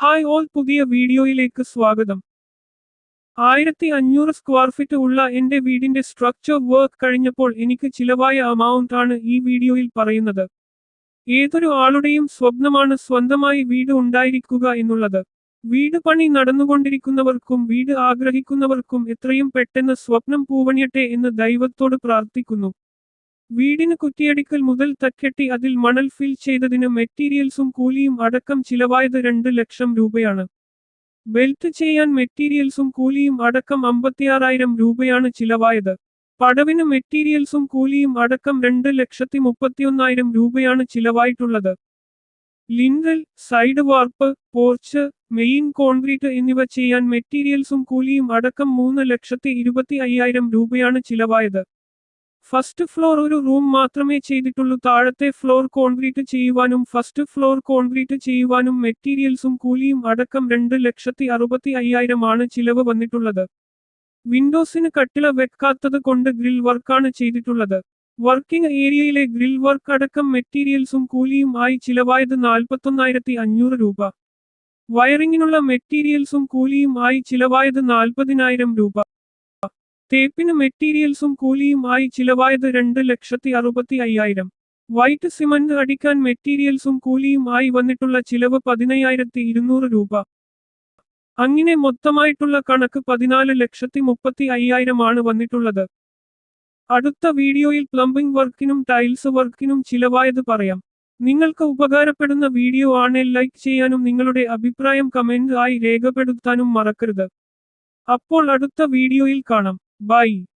Hi all പുതിയ വീഡിയോയിലേക്ക് സ്വാഗതം. ആയിരത്തി അഞ്ഞൂറ് സ്ക്വയർ ഫീറ്റ് ഉള്ള എന്റെ വീടിന്റെ സ്ട്രക്ചർ വർക്ക് കഴിഞ്ഞപ്പോൾ എനിക്ക് ചിലവായ അമൗണ്ട് ആണ് ഈ വീഡിയോയിൽ പറയുന്നത്. ഏതൊരു ആളുടെയും സ്വപ്നമാണ് സ്വന്തമായി വീട് ഉണ്ടായിരിക്കുക എന്നുള്ളത്. വീട് പണി നടന്നുകൊണ്ടിരിക്കുന്നവർക്കും വീട് ആഗ്രഹിക്കുന്നവർക്കും എത്രയും പെട്ടെന്ന് സ്വപ്നം പൂവണിയട്ടെ എന്ന് ദൈവത്തോട് പ്രാർത്ഥിക്കുന്നു. വീടിന് കുറ്റിയടിക്കൽ മുതൽ തക്കെട്ടി അതിൽ മണൽ ഫിൽ ചെയ്തതിന് മെറ്റീരിയൽസും കൂലിയും അടക്കം ചിലവായത് രണ്ട് ലക്ഷം രൂപയാണ്. ബെൽറ്റ് ചെയ്യാൻ മെറ്റീരിയൽസും കൂലിയും അടക്കം അമ്പത്തിയാറായിരം രൂപയാണ് ചിലവായത്. പടവിന് മെറ്റീരിയൽസും കൂലിയും അടക്കം രണ്ട് ലക്ഷത്തി മുപ്പത്തിയൊന്നായിരം രൂപയാണ് ചിലവായിട്ടുള്ളത്. ലിൻഡൽ സൈഡ് വാർപ്പ് പോർച്ച് മെയിൻ കോൺക്രീറ്റ് എന്നിവ ചെയ്യാൻ മെറ്റീരിയൽസും കൂലിയും അടക്കം മൂന്ന് ലക്ഷത്തി ഇരുപത്തി അയ്യായിരം രൂപയാണ് ചിലവായത്. ഫസ്റ്റ് ഫ്ലോർ ഒരു റൂം മാത്രമേ ചെയ്തിട്ടുള്ളൂ. താഴത്തെ ഫ്ലോർ കോൺക്രീറ്റ് ചെയ്യുവാനും ഫസ്റ്റ് ഫ്ലോർ കോൺക്രീറ്റ് ചെയ്യുവാനും മെറ്റീരിയൽസും കൂലിയും അടക്കം രണ്ട് ലക്ഷത്തി അറുപത്തി അയ്യായിരം ആണ് ചിലവ് വന്നിട്ടുള്ളത്. വിൻഡോസിന് കട്ടിള വെക്കാത്തത് കൊണ്ട് ഗ്രിൽ വർക്കാണ് ചെയ്തിട്ടുള്ളത്. വർക്കിംഗ് ഏരിയയിലെ ഗ്രിൽ വർക്ക് അടക്കം മെറ്റീരിയൽസും കൂലിയും ആയി ചിലവായത് നാൽപ്പത്തൊന്നായിരത്തി അഞ്ഞൂറ് രൂപ. വയറിങ്ങിനുള്ള മെറ്റീരിയൽസും കൂലിയും ആയി ചിലവായത് നാൽപ്പതിനായിരം രൂപ. തേപ്പിന് മെറ്റീരിയൽസും കൂലിയും ആയി ചിലവായത് രണ്ട് ലക്ഷത്തി അറുപത്തി അയ്യായിരം. വൈറ്റ് സിമന്റ് അടിക്കാൻ മെറ്റീരിയൽസും കൂലിയും ആയി വന്നിട്ടുള്ള ചിലവ് പതിനയ്യായിരത്തി ഇരുന്നൂറ് രൂപ. അങ്ങനെ മൊത്തമായിട്ടുള്ള കണക്ക് പതിനാല് ലക്ഷത്തി മുപ്പത്തി അയ്യായിരമാണ് വന്നിട്ടുള്ളത്. അടുത്ത വീഡിയോയിൽ പ്ലംബിംഗ് വർക്കിനും ടൈൽസ് വർക്കിനും ചിലവായത് പറയാം. നിങ്ങൾക്ക് ഉപകാരപ്പെടുന്ന വീഡിയോ ആണെങ്കിൽ ലൈക്ക് ചെയ്യാനും നിങ്ങളുടെ അഭിപ്രായം കമന്റ് ആയി രേഖപ്പെടുത്താനും മറക്കരുത്. അപ്പോൾ അടുത്ത വീഡിയോയിൽ കാണാം. Bye.